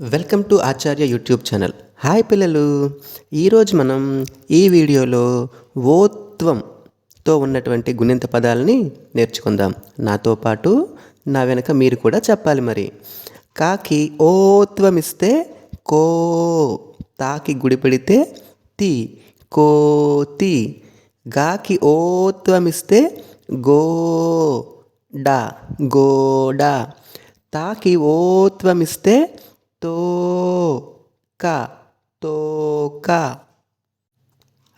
Welcome to Acharya YouTube channel. Hi పిల్లలు. ఈరోజు మనం ఈ వీడియోలో ఓత్వంతో ఉన్నటువంటి గుణింత పదాలని నేర్చుకుందాం. నాతో పాటు నా వెనక మీరు కూడా చెప్పాలి మరి. కాకి ఓత్వం ఇస్తే కో తాకి గుడి పెడితే తి కోతి గాకి ఓత్వం ఇస్తే గో డా. గోడా తాకి ఓత్వం ఇస్తే ఓత్వమిస్తే తో క తోక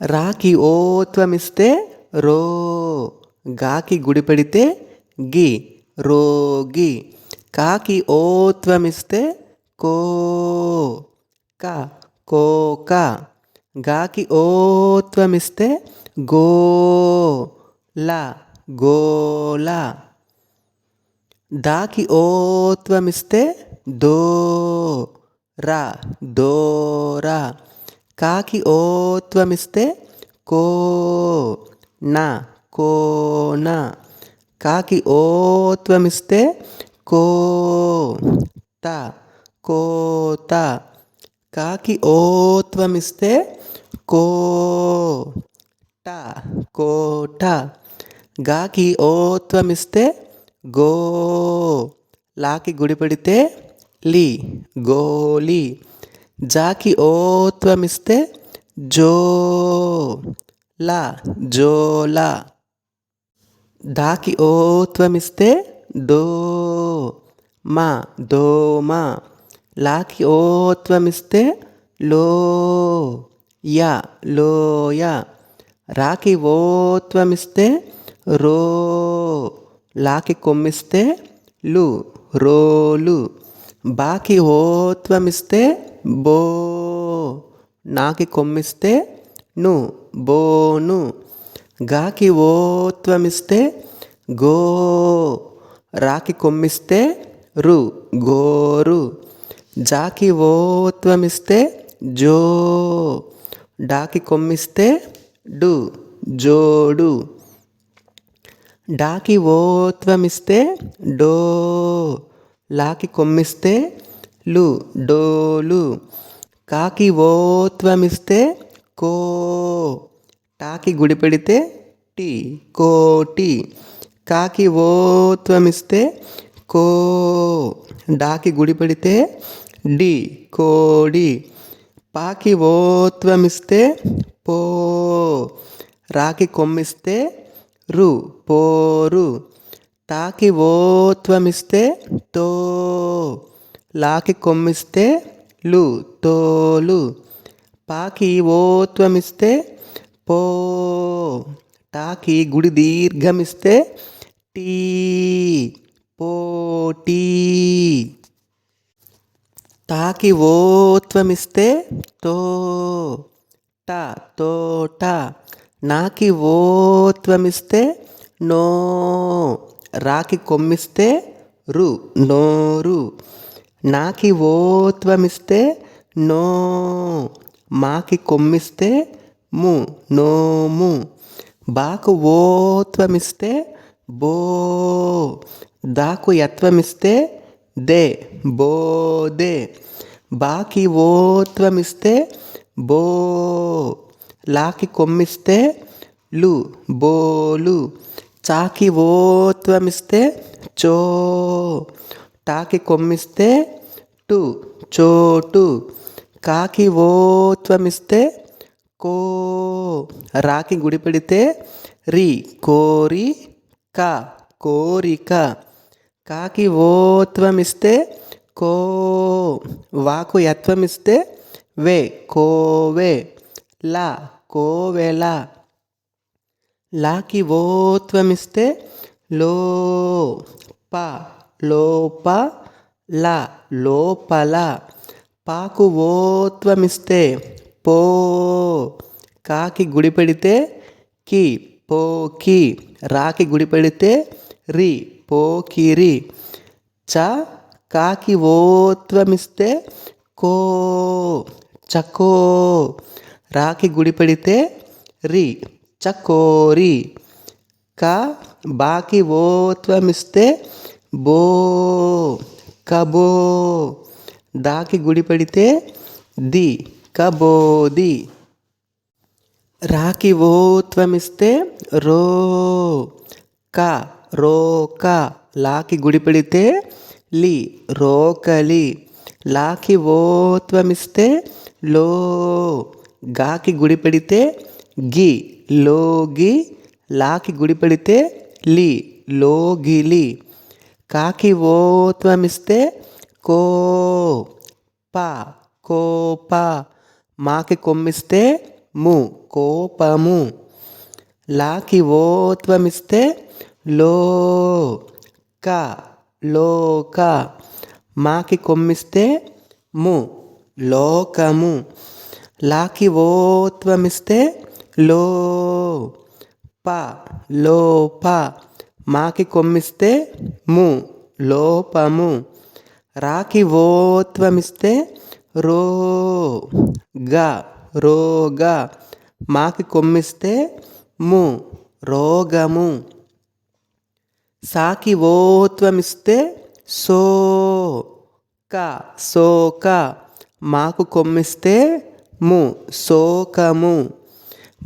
రాకి ఓత్వమిస్తే రో గాకి గుడి పెడితే గి రోగి కాకి ఓత్వమిస్తే కో క కోక గాకి ఓత్వమిస్తే గో ల గోల దాకి ఓత్వమిస్తే దో రా దోరా. కాకి ఓత్వమిస్తే కో నా కోన కాకి ఓత్వమిస్తే కో త కోత కాకి ఓత్వమిస్తే కో ట కోట గాకి ఓత్వమిస్తే గో. లాకి గుడి పెడితే లీ గోలీ. జాకి ఓత్వమిస్తే జో లా జోలా. దాకి ఓత్వమిస్తే దో మా దోమ లాకి ఓత్వమిస్తే లో యా లోయ. రాకి ఓత్వమిస్తే రో లాకి కొమ్మిస్తే లు రోలు. బాకి ఓత్వమిస్తే బో నాకి కొమ్మిస్తే ను బోను గాకి ఓత్వమిస్తే గో రాకి కొమ్మిస్తే రు గోరు జాకి ఓత్వమిస్తే జో డాకి కొమ్మిస్తే డు జోడు డాకి ఓత్వమిస్తే డో లాకి కొమ్మిస్తే లు డోలు కాకి ఓత్వమిస్తే కో. టాకి గుడి పెడితే టి కోటి కాకి ఓత్వమిస్తే కో. డాకి గుడి పెడితే డి కోడి పాకి ఓత్వమిస్తే పో. రాకి కొమ్మిస్తే రు పోరు తాకి ఓత్వమిస్తే తో లాకి కొమ్మిస్తే లు తోలు పాకి ఓత్వమిస్తే పో టాకి గుడి దీర్ఘమిస్తే టీ పోటీ తాకి ఓత్వమిస్తే తో ట తోట నాకి ఓత్వమిస్తే నో. రాకి కొమ్మిస్తే రు నోరు. నాకి ఓత్వమిస్తే నో. మాకి కొమ్మిస్తే ము నోము. బాకు ఓత్వమిస్తే బో. దాకు యత్వమిస్తే దే బోదే. బాకి ఓత్వమిస్తే బో. లాకి కొమ్మిస్తే లు బోలు. చాకి ఓత్వమిస్తే చో టాకి కొమ్మిస్తే టు చోటు కాకి ఓత్వమిస్తే కో రాకి గుడి పెడితే రి కోరి క కోరిక. కాకి ఓత్వమిస్తే కో వాకు యత్వమిస్తే వే కోవే లా కోవేలా. లాకి ఓత్వమిస్తే లో ప లోప ల లోపల పాకు ఓత్వమిస్తే పో. కాకి గుడి పెడితే కి పోకి రాకి గుడి పెడితే రి పోకిరి చ కాకి ఓత్వమిస్తే కో. చకో రాకి గుడి పెడితే రి చకోరి క బాకి ఓత్వమిస్తే బో కబో దాకి గుడి పెడితే ది కబోది రాకి ఓత్వమిస్తే రో క రోక లాకి గుడి పెడితే లి రోకలి లాకి ఓత్వమిస్తే లో గాకి గుడి పెడితే గి లోగి లాకి గుడి పెడితే లి లోగిలి. కాకి ఓత్వమిస్తే కో ప కోప మాకి కొమ్మిస్తే ము కోపము. లాకి ఓత్వమిస్తే లో క లోక. మాకి కొమ్మిస్తే ము లోకము. లాకి ఓత్వమిస్తే లో ప లోప మాకి కొమ్మిస్తే ము లోపము. రాకి ఓత్వమిస్తే రో గ రోగ మాకి కొమ్మిస్తే ము రోగము. సాకి ఓత్వమిస్తే సో క సోక మాకు కొమ్మిస్తే ము శోకము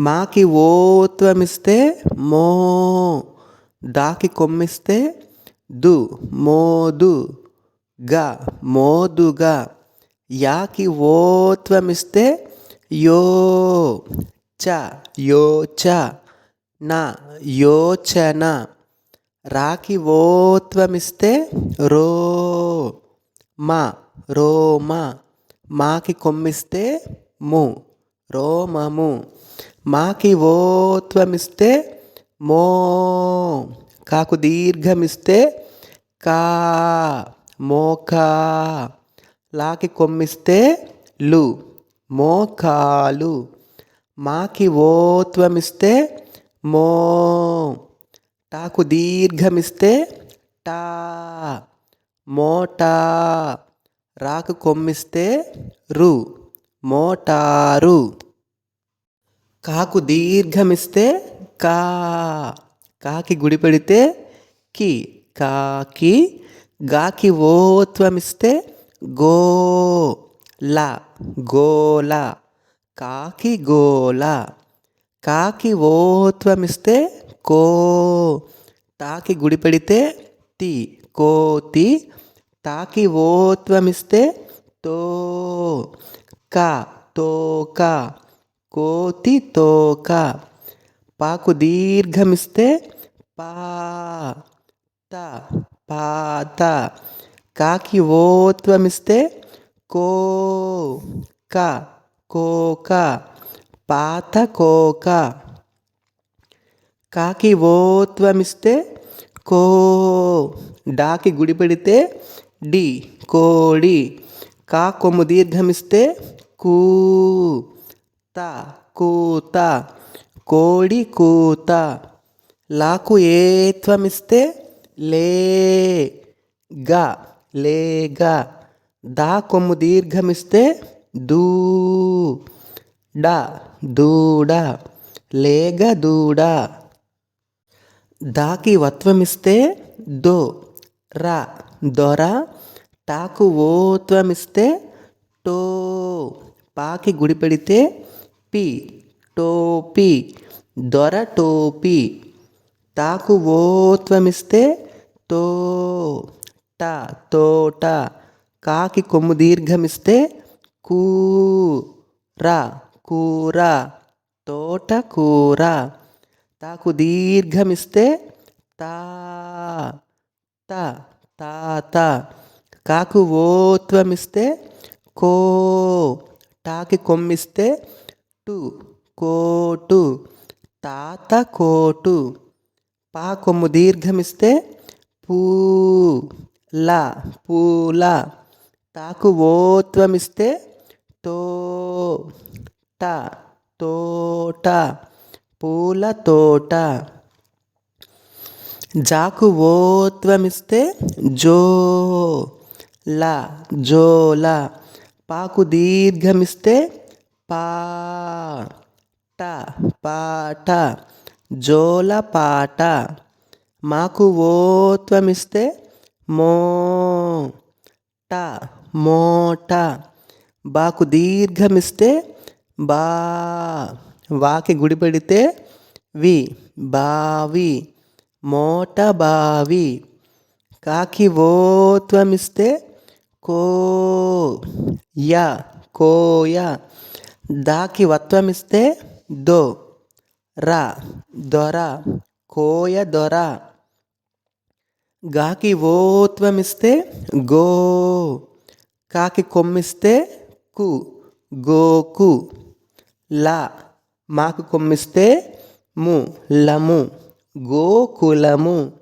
మాకి ఓత్వమిస్తే మో దాకి కొమ్మిస్తే దు మోదు గ మోదుగా. యాకి ఓత్వమిస్తే యో చ యోచ నా యోచన. రాకి ఓత్వమిస్తే రో మా రోమ. మాకి కొమ్మిస్తే ము రోమము. మాకి ఓత్వమిస్తే మో కాకు దీర్ఘమిస్తే కా మోకా. లాకి కొమ్మిస్తే లు మోకాలు. మాకి ఓత్వమిస్తే మో టాకు దీర్ఘమిస్తే టా మోటా. రాకు కొమ్మిస్తే రు మోటారు. కాకు దీర్ఘమిస్తే కా కాకి గుడి పెడితే కి కాకి గాకి ఓత్వమిస్తే గో లా గోల కాకి గోల కాకి ఓత్వమిస్తే కో తాకి గుడి పెడితే తి కోతి తాకి ఓత్వమిస్తే తో క తోక కోతి తోక పాకు దీర్ఘమిస్తే పా త పాత కాకి ఓత్వమిస్తే కో క కోక పాత కోక కాకి ఓత్వమిస్తే కో డాకి గుడి పెడితే డి కోడి కా కొమ్ము దీర్ఘమిస్తే కూ త కూత కోడి కూత. లాకు ఏత్వమిస్తే లే గ లేగ దా కొమ్ము దీర్ఘమిస్తే దూ. డ దూడ. లేగ దూడ. దాకి వత్వమిస్తే దో ర దొర. టాకు ఓత్వమిస్తే టో. పాకి గుడి పెడితే పి టోపి దొర టోపి. తాకు ఓత్వమిస్తే తో ట తోట. కాకి కొమ్ము దీర్ఘమిస్తే కూ రా కూర. తోట కూర. తాకు దీర్ఘమిస్తే తా త తాత. కాకు ఓత్వమిస్తే కో టాకి కొమ్మిస్తే టు కోటు తాత కోటు. పా కొమ్ము దీర్ఘమిస్తే పూ ల పూల. తాకు ఓత్వమిస్తే తో ట తోట. పూల తోట. జాకు ఓత్వమిస్తే జో ల జోల. పాకు దీర్ఘమిస్తే పా ట పాట జోల పాట మాకు ఓత్వమిస్తే మో ట మోట. బాకు దీర్ఘమిస్తే బా. వాకి గుడి పెడితే వి బావి మోట బావి. కాకి ఓత్వమిస్తే కో యా కోయ. దాకి వత్వమిస్తే దో రా దొర కోయ దొర గాకి ఓత్వమిస్తే గో కాకి కొమ్మిస్తే కు గోకు లా మాకు కొమ్మిస్తే ము లము గోకులము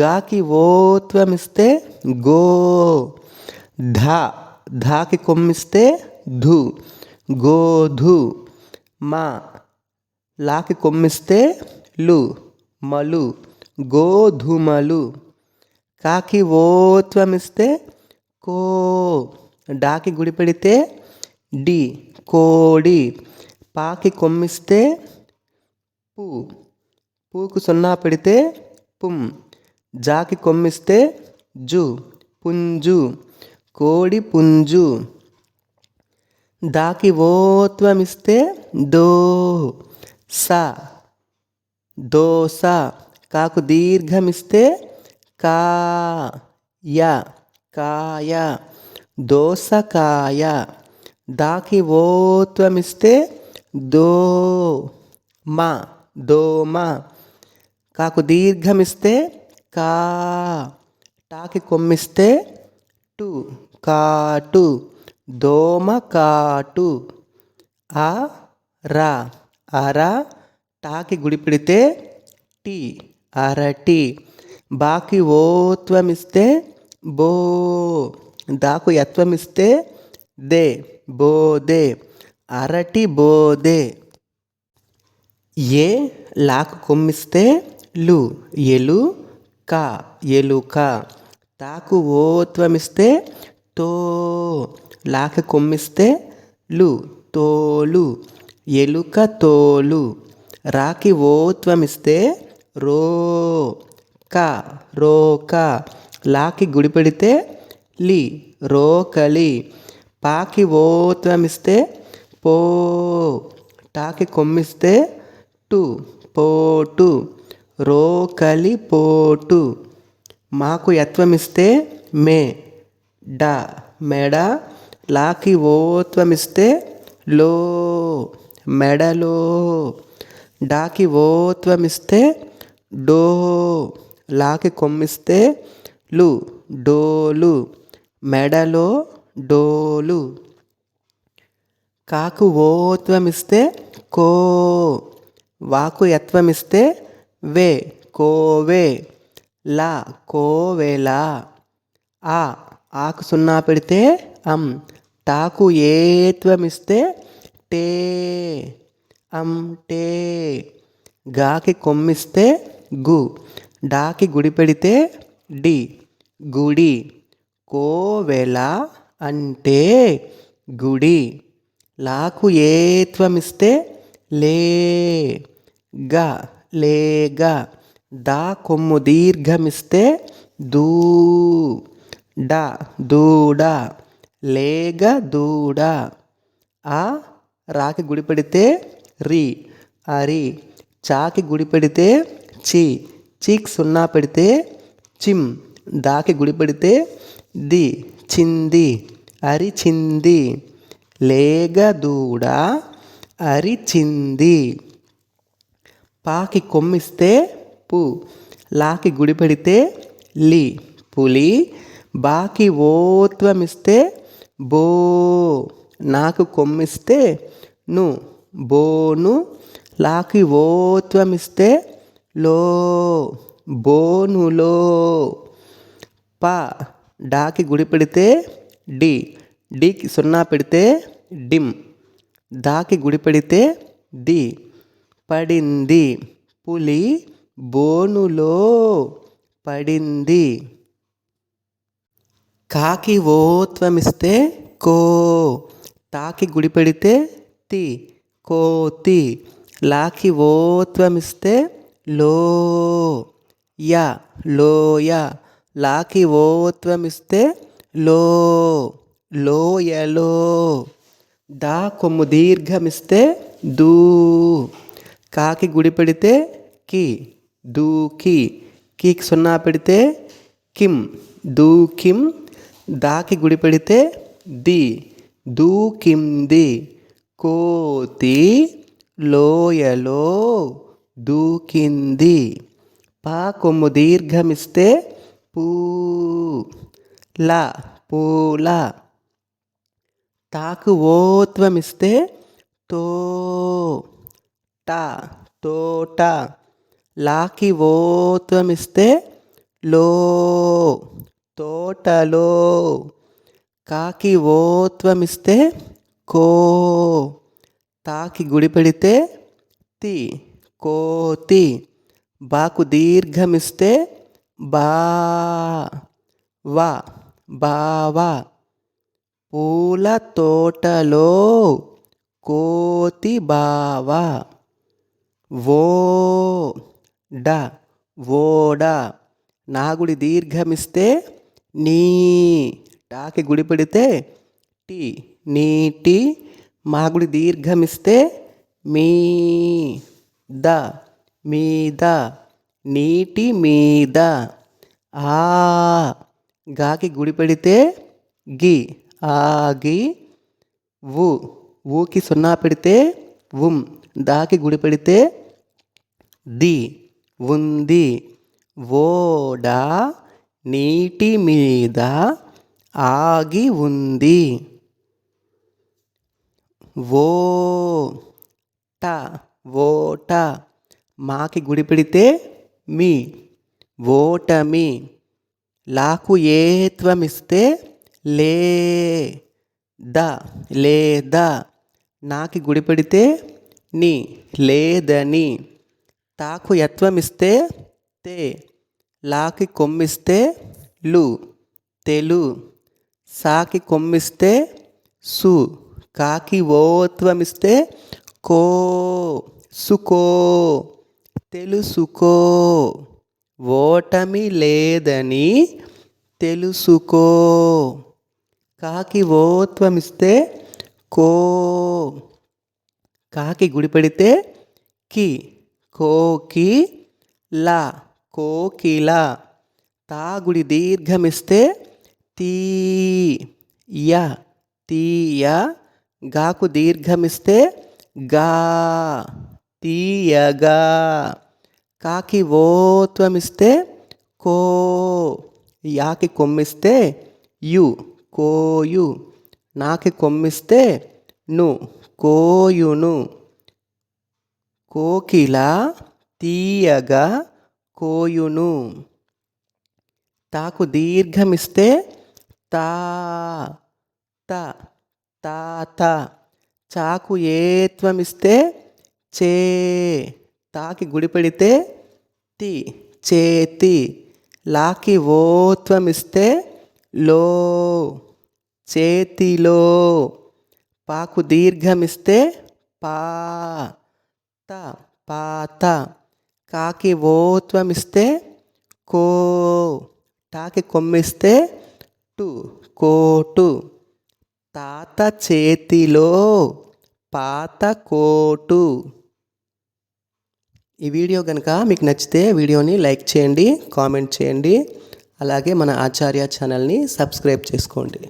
గాకి ఓత్వమిస్తే గో ధా ధాకి కొమ్మిస్తే ధు గోధు. మా. లాకి కొమ్మిస్తే లు. మలు. గోధుమలు. కాకి ఓత్వమిస్తే కో. డాకి గుడి పెడితే డి. కోడి. పాకి కొమ్మిస్తే పు. పూకు సున్నా పెడితే పుం. జాకి కొమ్మిస్తే జు. పుంజు. కోడి పుంజు. దాకి ఓత్వమిస్తే దో సా దోస కాకు దీర్ఘమిస్తే కా యా కాయ దోసకాయ దాకి ఓత్వమిస్తే దో మా దోమ కాకు దీర్ఘమిస్తే కా టాకి కొమ్మిస్తే టు కాటు దోమకాటు. ఆ రా. అరా టాకి గుడిపిడితే టీ. అరటి బాకి ఓత్వమిస్తే బో. దాకు యత్వమిస్తే దే. బోదే అరటి బోదే ఏ లాకు కొమ్మిస్తే లు. ఎలు క. ఎలుక తాకు ఓత్వమిస్తే తో. లాక కొమ్మిస్తే లు తోలు ఎలుక తోలు. రాకి ఓత్వమిస్తే రో క రోక లాకి గుడిపెడితే లి రోకలి పాకి ఓత్వమిస్తే పో టాకి కొమ్మిస్తే టు పోటు. రోకలి పోటు. మాకు యత్వమిస్తే మే డ మెడ. లాకి ఓత్వమిస్తే లో మెడలో. డాకి ఓత్వమిస్తే డో లాకి కొమ్మిస్తే లు డోలు. మెడలో డోలు. కాకు ఓత్వమిస్తే కో వాకు యత్వమిస్తే వే కోవే. లా కోవేలా ఆ ఆకు సున్నా పెడితే అం టాకు ఏత్వమిస్తే టే అం టే. గాకి కొమ్మిస్తే గు డాకి గుడి పెడితే డి గుడి. కోవెల అంటే గుడి. లాకు ఏత్వమిస్తే లే గ లేగ దా కొమ్ము దీర్ఘమిస్తే దూ డ దూడ. లేగ దూడ ఆ రాకి గుడి పెడితే రి. అరి చాకి గుడి పెడితే చి. చీక్ సున్నా పెడితే చిమ్. దాకి గుడి పెడితే ది. చింది. అరిచింది లేగదూడ. అరిచింది పాకి కొమ్మిస్తే పు. లాకి గుడి పెడితే లి. పులి. బాకి ఓత్వమిస్తే బో నాకు కొమ్మిస్తే ను బోను లాకి ఓత్వమిస్తే లో బోనులో ప డాకి గుడి పెడితే డి డికి సున్నా పెడితే డిమ్ దాకి గుడి పెడితే ది పడింది పులి బోనులో పడింది. కాకి ఓత్వమిస్తే కో తాకి గుడి పెడితే తి కోతి లాకి ఓత్వమిస్తే లో య లోయ లాకి ఓత్వమిస్తే లో లోయలో దా కొమ్ము దీర్ఘమిస్తే దూ కాకి గుడి పెడితే కి దూకి కీకి సున్నా పెడితే కిం దూకిం దాకి గుడి పెడితే ది దూకింది కోతి లోయలో దూకింది. పా కొమ్ము దీర్ఘమిస్తే పూ లా పూల. తాకు ఓత్వమిస్తే తో టా తోట. లాకి ఓత్వమిస్తే లో. తోటలో కాకి ఓత్వమిస్తే కో. తాకి గుడి పెడితే తి కోతి బాకు దీర్ఘమిస్తే బా వా బావా పూల తోటలో కోతి బావా ఓ డ ఓడ నాగుడి దీర్ఘమిస్తే నీ టాకి గుడి పెడితే టీ నీటి మాగుడి దీర్ఘమిస్తే మీ ద మీద నీటి మీద ఆ గాకి గుడి పెడితే గి ఆగి వు ఊకి సున్నా పెడితే ఉం దాకి గుడి పెడితే ది ఉంది ఓడా నీటి మీద ఆగి ఉంది. ఓ ట ఓట మాకి గుడి పెడితే మీ ఓటమి. లాకు ఏత్వమిస్తే లే ద లేదా నాకి గుడి పెడితే నీ లేదని. తాకు యత్వమిస్తే తే. లాకి కొమ్మిస్తే లు తెలు. సాకి కొమ్మిస్తే సు కాకి ఓత్వమిస్తే కో సుకో. తెలుసుకో ఓటమి లేదని తెలుసుకో కాకి ఓత్వమిస్తే కో. కాకి గుడిపడితే కి కోకి లా. కోకిల తాగుడి దీర్ఘమిస్తే తీ య తీయ గాకు దీర్ఘమిస్తే గా తీయగా కాకి ఓత్వమిస్తే కో యాకి కొమ్మిస్తే యు కోయు. నాకి కొమ్మిస్తే ను కోయును. కోకిల తీయగా కోయును. తాకు దీర్ఘమిస్తే తా త తాత చాకు ఏత్వమిస్తే చే తాకి గుడిపెడితే తి చేతి. లాకి ఓత్వమిస్తే లో చేతిలో. పాకు దీర్ఘమిస్తే పా త పాత. కాకి ఓత్వం ఇస్తే కో టాకి కొమ్మిస్తే టు కోటు తాత చేతిలో పాత కోటు ఈ వీడియో కనుక మీకు నచ్చితే వీడియోని లైక్ చేయండి కామెంట్ చేయండి. అలాగే మన ఆచార్య ఛానల్ని సబ్స్క్రైబ్ చేసుకోండి.